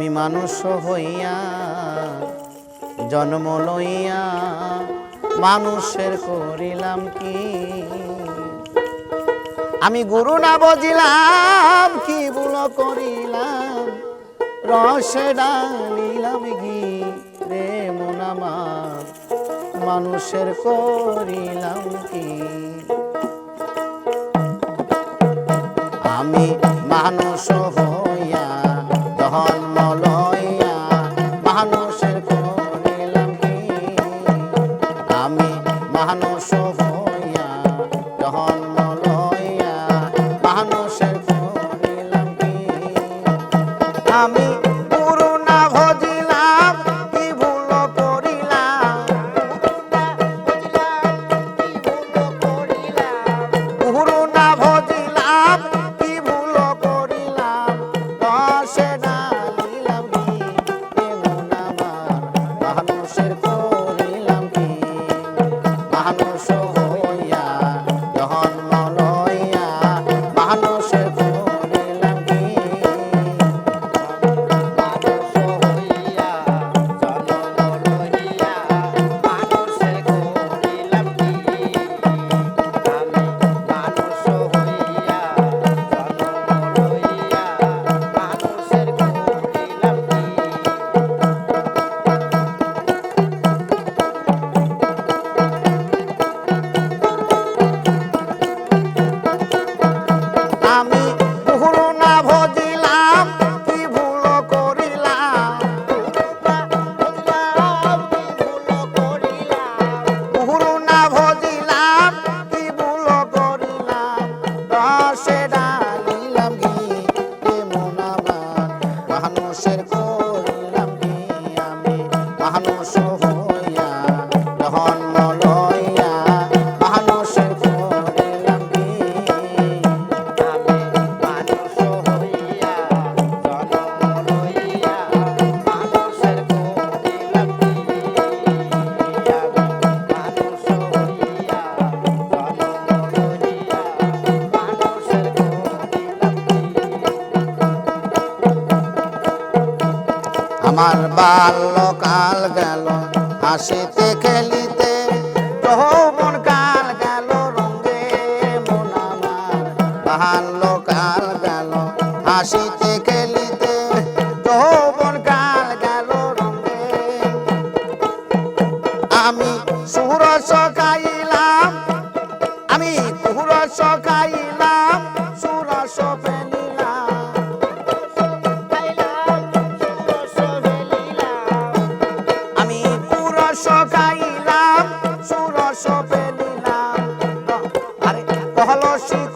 আমি মানুষ হইয়া, জন্ম লইয়া মানুষের করিলাম কি? আমি গুরু না বজিলাম কি বুল করিলাম? রসে ডালিলাম গি রে মোনামার মানুষের করিলাম কি? আমি মানুষ হয় আমি said it. আমার বাল্যকাল গেল। হাসিতে খেলিতে যৌবন কাল গেল, রঙে মন আমার বাল্যকাল গেল। হাসিতে খেলিতে যৌবন কাল গেল, রঙে আমি সুরস খাইলাম আমি কুরস খাইলাম সুরস ফেলি ভালোবাসি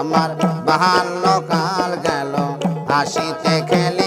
আমার বাহাল লোকাল গেল আসিতে খেলে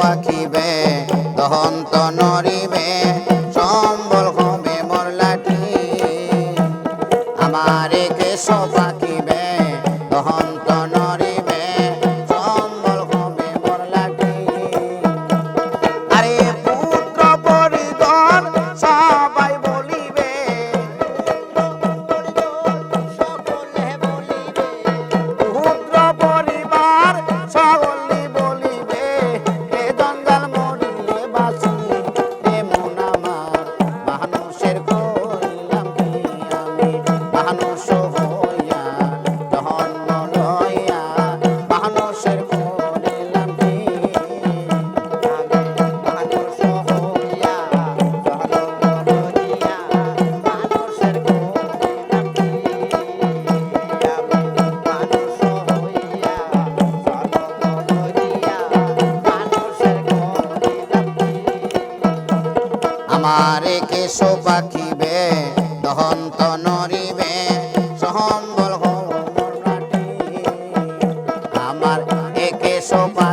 পাখিবে দহন্ত নরী একেশো পাখিবে দহন্ত নরিবে সহম্বল। আমার একেশো পাখি